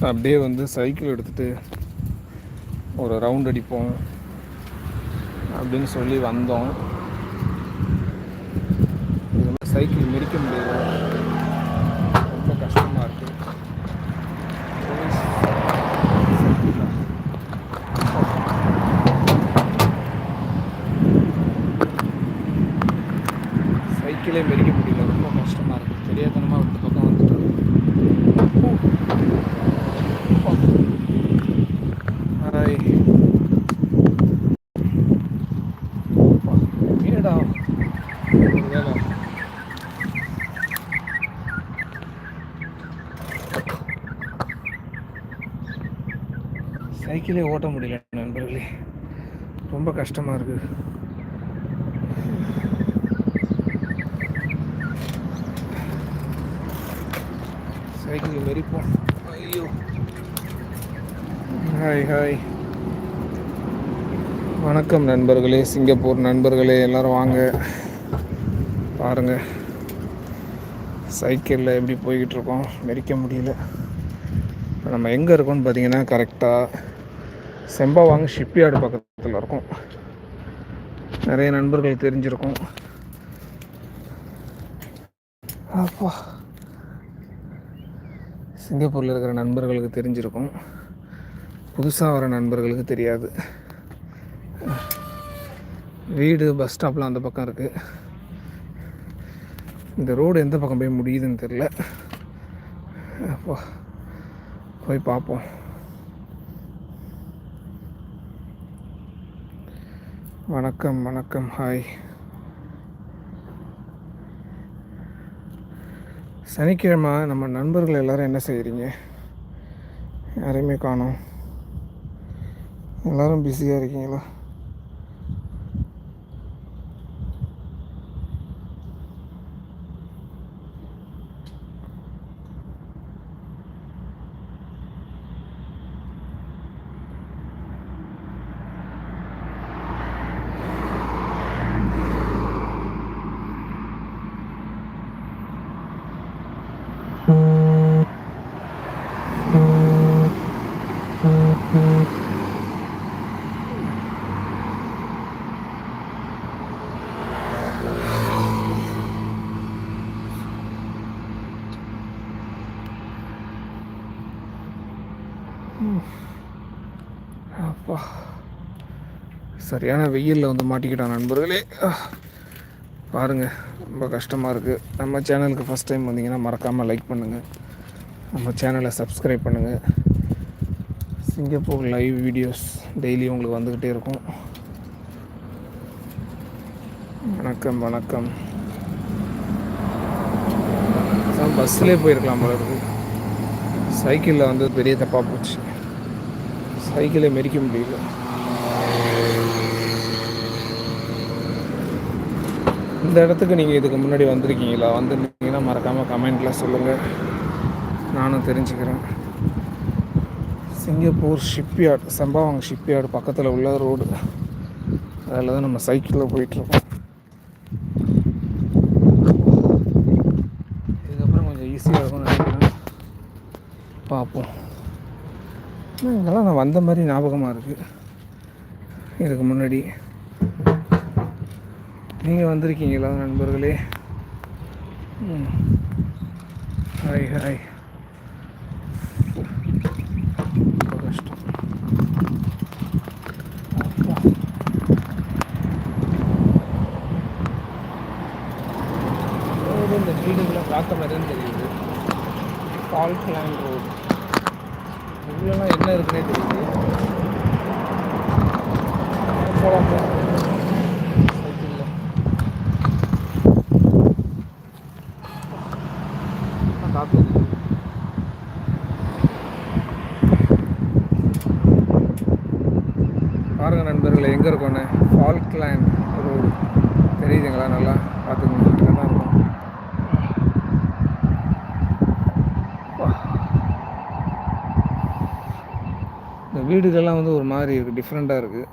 அப்படியே வந்து சைக்கிள் எடுத்துகிட்டு ஒரு ரவுண்ட் அடிப்போம் அப்படின்னு சொல்லி வந்தோம். சைக்கிள் மெரிக்க முடியல. ரொம்ப கஷ்டமாக இருக்குது சைக்கிளே மிதிக்க முடியல ரொம்ப கஷ்டமாக இருக்குது தெரியாதனமாக இந்த பக்கம் வந்துட்டு ஹாய் மேடா ஒரு வேலை சைக்கிளே ஓட்ட முடியல நண்பர்களே. ரொம்ப கஷ்டமாக இருக்குது சைக்கிள் மெரிப்போம் ஐயோ. Hi hi. வணக்கம் நண்பர்களே சிங்கப்பூர் நண்பர்களே எல்லாரும் வாங்க. பாருங்கள் சைக்கிளில் எப்படி போய்கிட்டு இருக்கோம்? மெரிக்க முடியல. இப்போ நம்ம எங்கே இருக்கோம்னு பார்த்தீங்கன்னா கரெக்டாக செம்பாவாங்க ஷிப்யார்டு பக்கத்தில் இருக்கும். நிறைய நண்பர்கள் தெரிஞ்சிருக்கும். அப்பா. சிங்கப்பூரில் இருக்கிற நண்பர்களுக்கு தெரிஞ்சிருக்கும். புதுசாக வர நண்பர்களுக்கு தெரியாது. வீடு பஸ் ஸ்டாப்லாம் அந்த பக்கம் இருக்குது இந்த ரோடு எந்த பக்கம் போய் முடியுதுன்னு தெரில அப்போ போய் பார்ப்போம். வணக்கம் வணக்கம் ஹாய். சனிக்கிழமை நம்ம நண்பர்கள் எல்லாரும் என்ன செய்கிறீங்க யாரையுமே காணோம். எல்லாரும் பிஸியாக இருக்கீங்களா? அப்பா. சரியான வெயிலில் வந்து மாட்டிக்கிட்டான் நண்பர்களே. பாருங்கள் ரொம்ப கஷ்டமாக இருக்குது நம்ம சேனலுக்கு ஃபஸ்ட் டைம் வந்தீங்கன்னா மறக்காமல் லைக் பண்ணுங்கள் நம்ம சேனலை சப்ஸ்கிரைப் பண்ணுங்கள் சிங்கப்பூர் லைவ் வீடியோஸ் டெய்லி உங்களுக்கு வந்துக்கிட்டே இருக்கும். வணக்கம் வணக்கம். பஸ்ஸிலே போயிருக்கலாம் போல இருக்குது சைக்கிளில் வந்து பெரிய தப்பாக போச்சு. சைக்கிளை மெரிக்க முடியல. இந்த இடத்துக்கு நீங்கள் இதுக்கு முன்னாடி வந்திருக்கீங்களா? வந்திருந்தீங்கன்னா மறக்காமல் கமெண்டில் சொல்லுங்கள் நானும் தெரிஞ்சுக்கிறேன். சிங்கப்பூர் ஷிப்யார்டு சம்பாவங் ஷிப்யார்டு பக்கத்தில் உள்ள ரோடு அதில் தான் நம்ம சைக்கிளில் போயிட்டுருக்கோம் இதுக்கப்புறம் கொஞ்சம் ஈஸியாக இருக்கும்னு நினைக்கிறேன் பார்ப்போம். இதெல்லாம் நான் வந்த மாதிரி ஞாபகமாக இருக்குது இதுக்கு முன்னாடி. நீங்கள் வந்திருக்கீங்களா நண்பர்களே? ஹாய் ஹாய் ரொம்ப கஷ்டம் அப்பா. ரோடு இந்த வீடுகளை பார்த்த மாதிரி தான் தெரியுது ஃபால் பிளான் ரோடு உள்ளலாம் என்ன இருக்குன்னே தெரியுது. போகலாம் சைக்கிளில். காற்று அடிக்குது. பாருங்க நண்பர்களே எங்கே இருக்கோன்னு ஃபால்க்லேண்ட் ரோடு தெரியுதுங்களா நல்லா பார்த்துக்கோங்க அங்கே தான் இருக்கும் அப்பா. இந்த வீடுகள்லாம் வந்து ஒரு மாதிரி இருக்குது டிஃப்ரெண்ட்டாக இருக்குது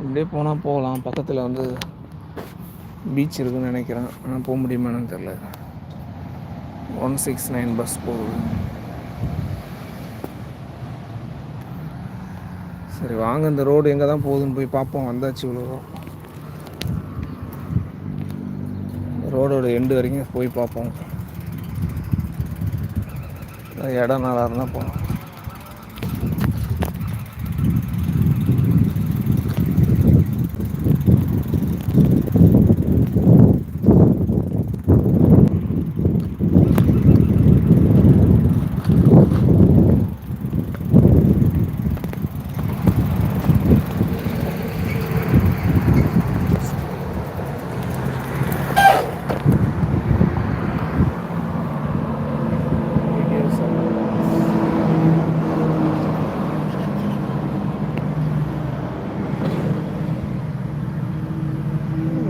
இப்படியே போனால் போகலாம். பக்கத்தில் வந்து பீச் இருக்குன்னு நினைக்கிறேன். ஆனால் போக முடியுமான்னு தெரில ஒன் சிக்ஸ் நைன் பஸ் போகுது. சரி வாங்க. இந்த ரோடு எங்கே தான் போகுதுன்னு போய் பார்ப்போம். வந்தாச்சு இவ்வளோ ரோடோட எண்டு வரைக்கும் போய் பார்ப்போம். இடம் நல்லா இருந்தால் போகலாம்.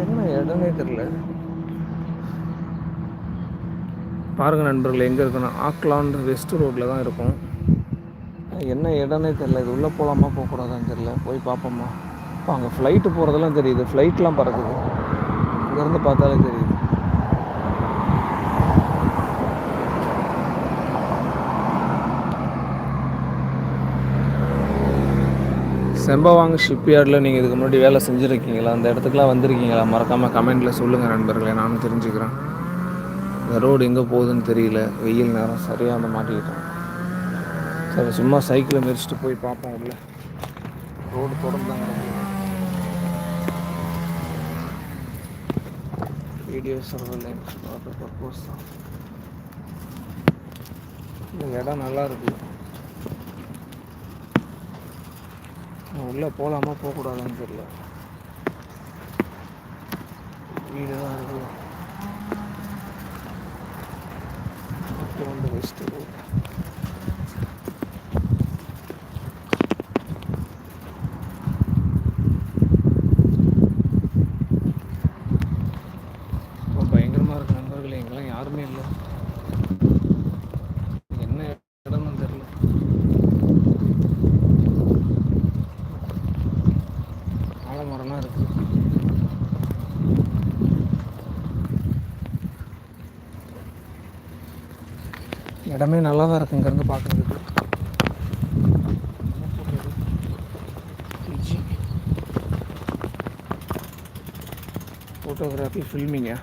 என்ன இடமே தெரில பாருங்க நண்பர்கள் எங்கே இருக்குன்னா ஆக்லாண்ட் வெஸ்ட் ரோட்டில் தான் இருக்கும். என்ன இடம்னே தெரில இது உள்ளே போகலாமா போகக்கூடாதான்னு தெரில போய் பார்ப்போமா இப்போ அங்கே ஃப்ளைட்டு போகிறதெல்லாம் தெரியுது. ஃப்ளைட்லாம் பறக்குது. இங்கேருந்து பார்த்தாலே தெரியுது. செம்பவாங்க ஷிப்யார்டில் நீங்கள் இதுக்கு முன்னாடி வேலை செஞ்சுருக்கீங்களா? அந்த இடத்துக்குலாம் வந்திருக்கீங்களா? மறக்காமல் கமெண்ட்டில் சொல்லுங்கள் நண்பர்களே நானும் தெரிஞ்சுக்கிறேன். இந்த ரோடு எங்கே போகுதுன்னு தெரியல. வெயில் நேரம் சரியாக அந்த மாட்டிக்கிட்டேன் சரி சும்மா சைக்கிளை மிதிச்சிட்டு போய் பார்ப்போம் உள்ள. ரோடு தொடர்ந்தாங்க வீடியோ சர்வலைன்ஸ் பார்க்க பர்போஸ் தான். இந்த இடம் நல்லா இருக்குது உள்ளே போகலாமா? போகக்கூடாதான்னு தெரியல. வீடு தான் இருக்குது வந்து வெஸ்ட் ரோடு ரொம்ப பயங்கரமாக இருக்கு நண்பர்களே எங்கெல்லாம் யாருமே இல்லை என்ன இடம்னு தெரியல ஆலமரம்லாம் இருக்கு இடமே நல்லா தான் இருக்குது இங்கேருந்து பார்க்குறதுக்கு ஃபோட்டோகிராஃபி ஃபில்மிங்கா